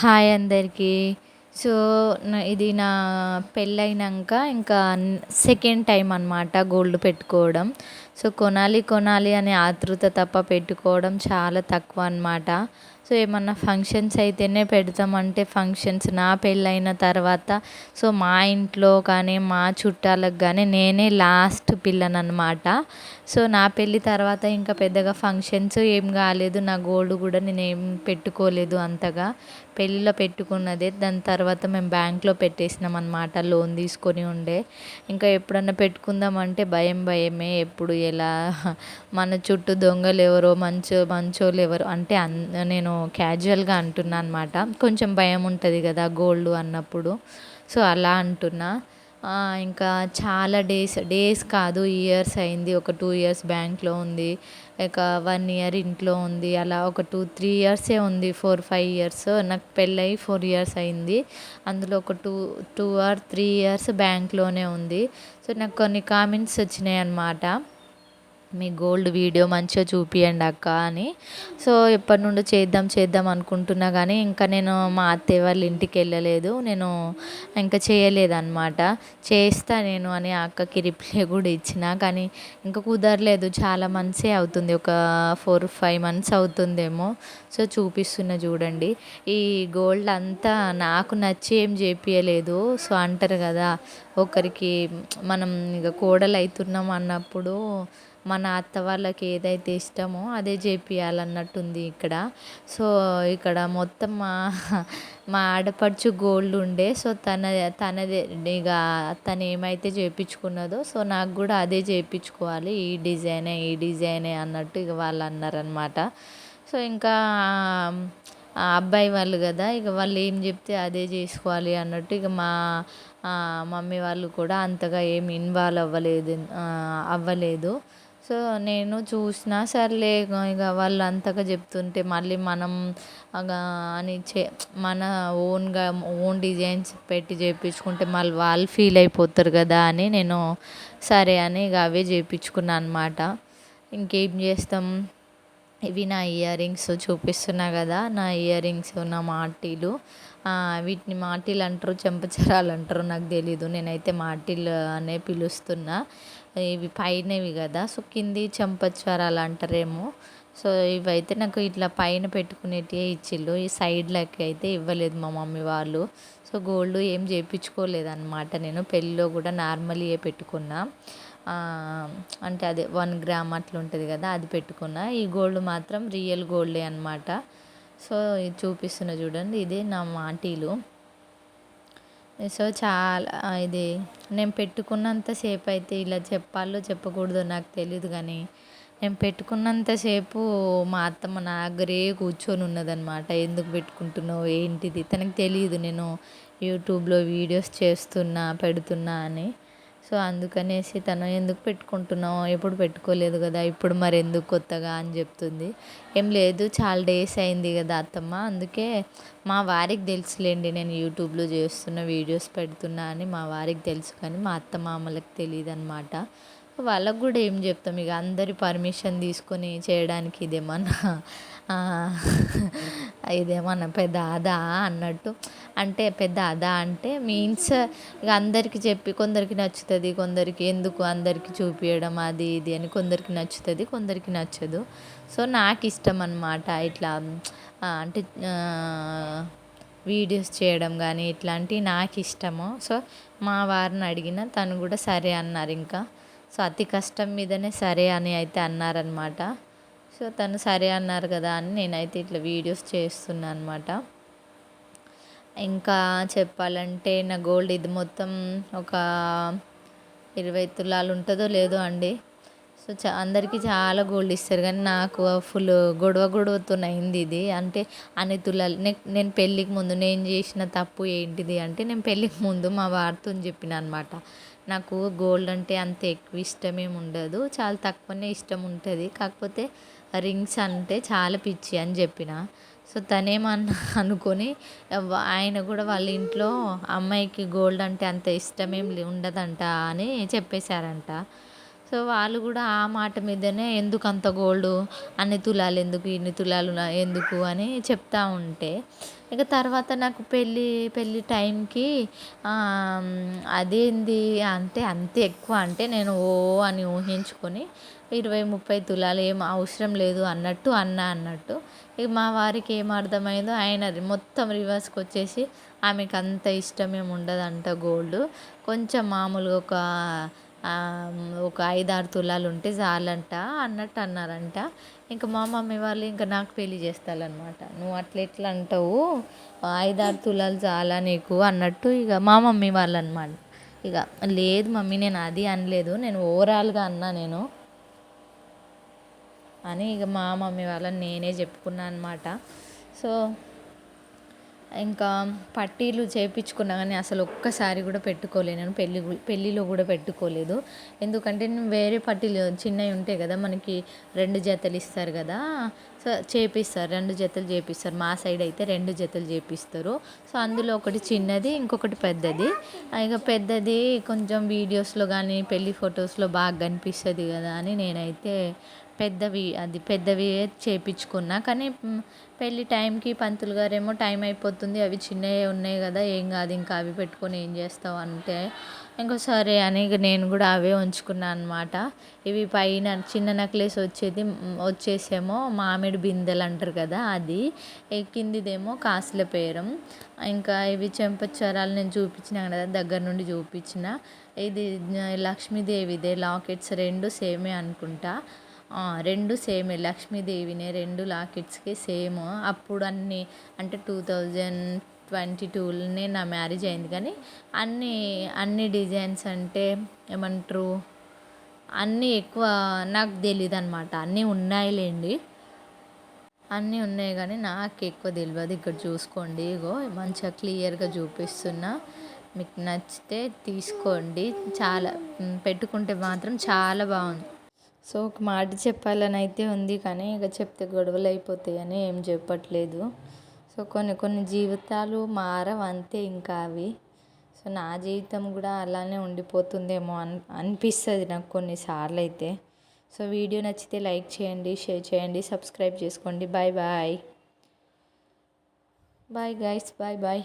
Hi అందరికీ. So ఇది నా పెళ్ళైనాక ఇంకా సెకండ్ టైం అనమాట గోల్డ్ పెట్టుకోవడం. సో కొనాలి కొనాలి అనే ఆతృత తప్ప పెట్టుకోవడం చాలా తక్కువ అనమాట సో ఏమన్నా ఫంక్షన్స్ అయితేనే పెడతామంటే ఫంక్షన్స్ నా పెళ్ళైన తర్వాత సో మా ఇంట్లో కానీ మా చుట్టాలకు కానీ నేనే లాస్ట్ పిల్లనమాట సో నా పెళ్ళి తర్వాత ఇంకా పెద్దగా ఫంక్షన్స్ ఏం కాలేదు. నా గోల్డ్ కూడా నేను ఏం పెట్టుకోలేదు అంతగా. పెళ్ళిలో పెట్టుకున్నదే దాని తర్వాత మేము బ్యాంక్లో పెట్టేసినాం అనమాట లోన్ తీసుకొని ఉండే. ఇంకా ఎప్పుడన్నా పెట్టుకుందామంటే భయం భయమే. ఎప్పుడు ఎలా? మన చుట్టూ దొంగలు ఎవరో మంచో మంచోళ్ళు ఎవరో అంటే నేను క్యాజువల్గా అంటున్నా అనమాట కొంచెం భయం ఉంటుంది కదా గోల్డ్ అన్నప్పుడు. సో అలా అంటున్నా. ఇంకా చాలా డేస్ డేస్ కాదు ఇయర్స్ అయింది. ఒక టూ ఇయర్స్ బ్యాంక్లో ఉంది. ఇక వన్ ఇయర్ ఇంట్లో ఉంది. అలా ఒక టూ త్రీ ఇయర్సే ఉంది. ఫోర్ ఫైవ్ ఇయర్స్ నాకు పెళ్ళయి ఫోర్ ఇయర్స్ అయింది. అందులో ఒక two two or three years బ్యాంక్లోనే ఉంది. సో నాకు కొన్ని కామెంట్స్ వచ్చినాయి అన్నమాట. మీ గోల్డ్ వీడియో మంచిగా చూపియండి అక్క అని. సో ఎప్పటి నుండి చేద్దాం చేద్దాం అనుకుంటున్నా కానీ ఇంకా నేను మా అత్తయ్య వాళ్ళ ఇంటికి వెళ్ళలేదు. నేను ఇంకా చేయలేదన్నమాట. చేస్తా నేను అని అక్కకి రిప్లై కూడా ఇచ్చిన కానీ ఇంకా కుదరలేదు. చాలా మంత్సే అవుతుంది. ఒక ఫోర్ ఫైవ్ మంత్స్ అవుతుందేమో. సో చూపిస్తున్న చూడండి. ఈ గోల్డ్ అంతా నాకు నచ్చి ఏం చేపించలేదు సో అంటారు కదా ఒకరికి మనం ఇక కోడలు అవుతున్నాం అన్నప్పుడు మన అత్త వాళ్ళకి ఏదైతే ఇష్టమో అదే చేపియాలన్నట్టుంది ఇక్కడ. సో ఇక్కడ మొత్తం మా మా ఆడపడుచు గోల్డ్ ఉండే. సో తన తనదే ఇక తను ఏమైతే చేయించుకున్నదో సో నాకు కూడా అదే చేయించుకోవాలి ఈ డిజైనే ఈ డిజైనే అన్నట్టు ఇక వాళ్ళు అన్నారనమాట సో ఇంకా అబ్బాయి వాళ్ళు కదా ఇక వాళ్ళు ఏం చెప్తే అదే చేసుకోవాలి అన్నట్టు ఇక మా మమ్మీ వాళ్ళు కూడా అంతగా ఏం ఇన్వాల్వ్ అవ్వలేదు అవ్వలేదు. సో నేను చూసినా సర్లే ఇక వాళ్ళు అంతగా చెప్తుంటే మళ్ళీ మనం అని చే మన ఓన్గా ఓన్ డిజైన్స్ పెట్టి చేయించుకుంటే మళ్ళీ వాళ్ళు ఫీల్ అయిపోతారు కదా అని నేను సరే అని ఇక అవే చేయించుకున్నాను అనమాట ఇంకేం చేస్తాం? ఇవి నా ఇయర్ రింగ్స్ చూపిస్తున్నా కదా నా ఇయర్ రింగ్స్ నా మాటీలు. వీటిని మాటిల్ అంటారు చెంపచరాలు అంటారు నాకు తెలీదు. నేనైతే మాటిల్ అనే పిలుస్తున్నా. ఇవి పైనవి కదా. సో కింది చెంపచరాలు అంటారేమో. సో ఇవైతే నాకు ఇట్లా పైన పెట్టుకునేటివే ఇచ్చిళ్ళు. ఈ సైడ్లకి అయితే ఇవ్వలేదు మా మమ్మీ వాళ్ళు. సో గోల్డ్ ఏం చేయించుకోలేదు అనమాట నేను. పెళ్ళిలో కూడా నార్మల్గా పెట్టుకున్నా. అంటే అదే వన్ గ్రామ్ అట్లా ఉంటుంది కదా అది పెట్టుకున్నా. ఈ గోల్డ్ మాత్రం రియల్ గోల్డే అనమాట సో ఇది చూపిస్తున్నా చూడండి ఇదే నా మాటీలు. సో చాలా ఇది నేను పెట్టుకున్నంతసేపు అయితే ఇలా చెప్పాలో చెప్పకూడదో నాకు తెలియదు కానీ నేను పెట్టుకున్నంతసేపు మా అత్తమ్మ నా దగ్గరే కూర్చొని ఉన్నదనమాట ఎందుకు పెట్టుకుంటున్నావు? ఏంటిది? తనకు తెలియదు నేను యూట్యూబ్లో వీడియోస్ చేస్తున్నా పెడుతున్నా అని. సో అందుకనేసి తను ఎందుకు పెట్టుకుంటున్నావు ఎప్పుడు పెట్టుకోలేదు కదా ఇప్పుడు మరి ఎందుకు కొత్తగా అని చెప్తుంది. ఏం లేదు చాలా డేస్ అయింది కదా అత్తమ్మ అందుకే మా వారికి తెలుసులేండి నేను యూట్యూబ్లో చేస్తున్న వీడియోస్ పెడుతున్నా అని మా వారికి తెలుసు కానీ మా అత్త మామలకు తెలియదు అనమాట వాళ్ళకు కూడా ఏం చెప్తాం ఇక అందరి పర్మిషన్ తీసుకొని చేయడానికి ఇదేమన్నా ఇదేమన్నా పెద్ద అదా అన్నట్టు. అంటే పెద్ద అదా అంటే మీన్స్ ఇక అందరికి చెప్పి కొందరికి నచ్చుతుంది కొందరికి ఎందుకు అందరికి చూపించడం అది ఇది అని కొందరికి నచ్చుతుంది కొందరికి నచ్చదు. సో నాకు ఇష్టం అనమాట ఇట్లా అంటే వీడియోస్ చేయడం కానీ ఇట్లాంటివి నాకు ఇష్టము. సో మా వారిని అడిగిన తను కూడా సరే అన్నారు ఇంకా. సో అతి కష్టం మీదనే సరే అని అయితే అన్నారనమాట సో తను సరే అన్నారు కదా అని నేనైతే ఇట్లా వీడియోస్ చేస్తున్నా అనమాట ఇంకా చెప్పాలంటే నా గోల్డ్ ఇది మొత్తం ఒక ఇరవై తులాలు ఉంటుందో లేదో అండి. సో చా అందరికీ చాలా గోల్డ్ ఇస్తారు కానీ నాకు ఫుల్ గొడవ గొడవతో అయింది ఇది. అంటే అన్ని తులాలు నేను పెళ్ళికి ముందు నేను చేసిన తప్పు ఏంటిది అంటే నేను పెళ్ళికి ముందు మా వారితో చెప్పిన అనమాట నాకు గోల్డ్ అంటే అంత ఎక్కువ ఇష్టమేమి ఉండదు చాలా తక్కువనే ఇష్టం ఉంటుంది. కాకపోతే రింగ్స్ అంటే చాలా పిచ్చి అని చెప్పిన. సో తనేమన్నా అనుకొని ఆయన కూడా వాళ్ళ ఇంట్లో అమ్మాయికి గోల్డ్ అంటే అంత ఇష్టమేం ఉండదంట అని చెప్పేశారంట. సో వాళ్ళు కూడా ఆ మాట మీదనే ఎందుకు అంత గోల్డ్? అన్ని తులాలు ఎందుకు? ఇన్ని తులాలు ఎందుకు? అని చెప్తా ఉంటే ఇక తర్వాత నాకు పెళ్ళి పెళ్ళి టైంకి అదేంది అంటే అంత ఎక్కువ అంటే నేను ఓ అని ఊహించుకొని ఇరవై ముప్పై తులాలు ఏం అవసరం లేదు అన్నట్టు అన్న అన్నట్టు. ఇక మా వారికి ఏం అర్థమైందో ఆయన మొత్తం రివర్స్కి వచ్చేసి ఆమెకు అంత ఇష్టం ఏమి ఉండదంట గోల్డ్. కొంచెం మామూలుగా ఒక ఒక ఐదారు తులాలు ఉంటే చాలంట అన్నట్టు అన్నారంట. ఇంకా మా మమ్మీ వాళ్ళు ఇంకా నాకు పెళ్ళి చేస్తారనమాట నువ్వు అట్లా ఎట్లా అంటావు? ఐదారు తులాలు చాలా నీకు అన్నట్టు ఇక మా మమ్మీ వాళ్ళు అనమాట ఇక లేదు మమ్మీ నేను అది అనలేదు నేను ఓవరాల్గా అన్నా నేను. అని ఇక మా మమ్మీ వాళ్ళని నేనే చెప్పుకున్నాను అనమాట సో ఇంకా పట్టీలు చేయించుకున్నా కానీ అసలు ఒక్కసారి కూడా పెట్టుకోలేదు నేను. పెళ్ళి పెళ్ళిలో కూడా పెట్టుకోలేదు. ఎందుకంటే నేను వేరే పట్టీలు చిన్నవి ఉంటాయి కదా మనకి రెండు జతలు ఇస్తారు కదా సో చేపిస్తారు. రెండు జతలు చేపిస్తారు. మా సైడ్ అయితే రెండు జతలు చేపిస్తారు. సో అందులో ఒకటి చిన్నది ఇంకొకటి పెద్దది. ఇక పెద్దది కొంచెం వీడియోస్లో కానీ పెళ్ళి ఫొటోస్లో బాగా కనిపిస్తుంది కదా అని నేనైతే పెద్దవి అది పెద్దవి చేయించుకున్నా కానీ పెళ్ళి టైంకి పంతులు గారేమో టైం అయిపోతుంది. అవి చిన్నవి ఉన్నాయి కదా ఏం కాదు ఇంకా అవి పెట్టుకొని ఏం చేస్తావు అంటే ఇంకోసారి సరే అని నేను కూడా అవే ఉంచుకున్నాను అనమాట ఇవి పైన చిన్న నెక్లెస్ వచ్చేది వచ్చేసేమో మామిడి బిందెలు అంటారు కదా అది. కిందిదేమో కాసుల పేరం. ఇంకా ఇవి చెంపచ్చరాలు నేను చూపించిన కదా దగ్గర నుండి చూపించిన. ఇది లక్ష్మీదేవిదే లాకెట్స్ రెండు సేమే అనుకుంటా. రెండు సేమే లక్ష్మీదేవినే రెండు లాకెట్స్కి సేమ్. అప్పుడు అన్ని అంటే టూ థౌజండ్ ట్వంటీ టూలోనే నా మ్యారేజ్ అయింది కానీ అన్ని అన్ని డిజైన్స్ అంటే ఏమంటారు అన్నీ ఎక్కువ నాకు తెలియదు అనమాట అన్నీ ఉన్నాయిలేండి. అన్నీ ఉన్నాయి కానీ నాకు ఎక్కువ తెలియదు ఇక్కడ చూసుకోండి ఇగో మంచిగా క్లియర్గా చూపిస్తున్నా. మీకు నచ్చితే తీసుకోండి. చాలా పెట్టుకుంటే మాత్రం చాలా బాగుంది. సో ఒక మాట చెప్పాలని అయితే ఉంది కానీ ఇక చెప్తే గొడవలు అయిపోతాయని ఏం చెప్పట్లేదు. సో కొన్ని కొన్ని జీవితాలు మారవు అంతే ఇంకా అవి. సో నా జీవితం కూడా అలానే ఉండిపోతుందేమో అని అనిపిస్తుంది నాకు కొన్నిసార్లు అయితే సో వీడియో నచ్చితే లైక్ చేయండి షేర్ చేయండి సబ్స్క్రైబ్ చేసుకోండి. Bye bye. Bye guys bye bye.